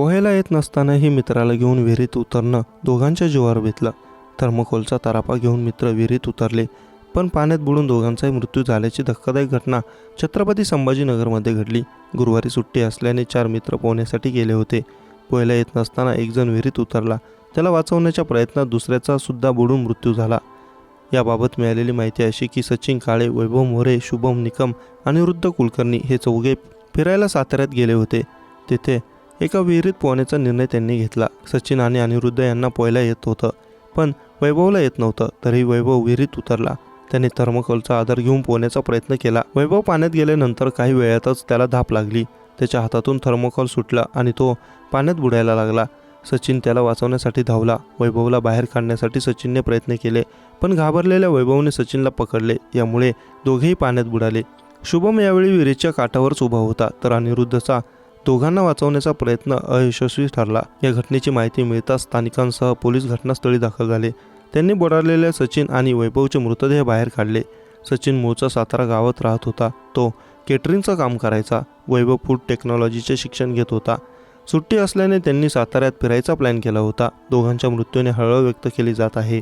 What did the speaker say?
पोहायला येत नसतानाही मित्राला घेऊन विहिरीत उतरणं दोघांच्या जीवावर बेतलं. थर्मकोलचा तरापा घेऊन मित्र विहिरीत उतरले पण पाण्यात बुडून दोघांचाही मृत्यू झाल्याची धक्कादायक घटना छत्रपती संभाजीनगरमध्ये घडली. गुरुवारी सुट्टी असल्याने चार मित्र पोहण्यासाठी गेले होते. पोहायला येत नसताना एकजण विहिरीत उतरला. त्याला वाचवण्याच्या प्रयत्नात दुसऱ्याचा सुद्धा बुडून मृत्यू झाला. याबाबत मिळालेली माहिती अशी की सचिन काळे वैभव मोरे शुभम निकम अनिरुद्ध कुलकर्णी हे चौघे फिरायला साताऱ्यात गेले होते. तेथे एका विहिरीत पोहण्याचा निर्णय त्यांनी घेतला. सचिन आणि अनिरुद्ध यांना पोहायला येत होतं पण वैभवला येत नव्हतं तरी वैभव विहिरीत उतरला. त्याने थर्मोकोलचा आधार घेऊन पोहण्याचा प्रयत्न केला. वैभव पाण्यात गेल्यानंतर काही वेळातच त्याला धाप लागली. त्याच्या हातातून थर्मोकोल सुटला आणि तो पाण्यात बुडायला लागला. सचिन त्याला वाचवण्यासाठी धावला. वैभवला बाहेर काढण्यासाठी सचिनने प्रयत्न केले पण घाबरलेल्या वैभवने सचिनला पकडले. यामुळे दोघेही पाण्यात बुडाले. शुभम यावेळी विहिरीच्या काठावरच उभा होता तर अनिरुद्धचा दोघांना वाचवण्याचा प्रयत्न अयशस्वी ठरला. या घटनेची माहिती मिळताच स्थानिकांसह पोलीस घटनास्थळी दाखल झाले. त्यांनी बुडालेल्या सचिन आणि वैभवचे मृतदेह बाहेर काढले. सचिन मूळचा सातारा गावात राहत होता. तो केटरिंगचं काम करायचा. वैभव फूड टेक्नॉलॉजीचे शिक्षण घेत होता. सुट्टी असल्याने त्यांनी साताऱ्यात फिरायचा प्लॅन केला होता. दोघांच्या मृत्यूने हळहळ व्यक्त केली जात आहे.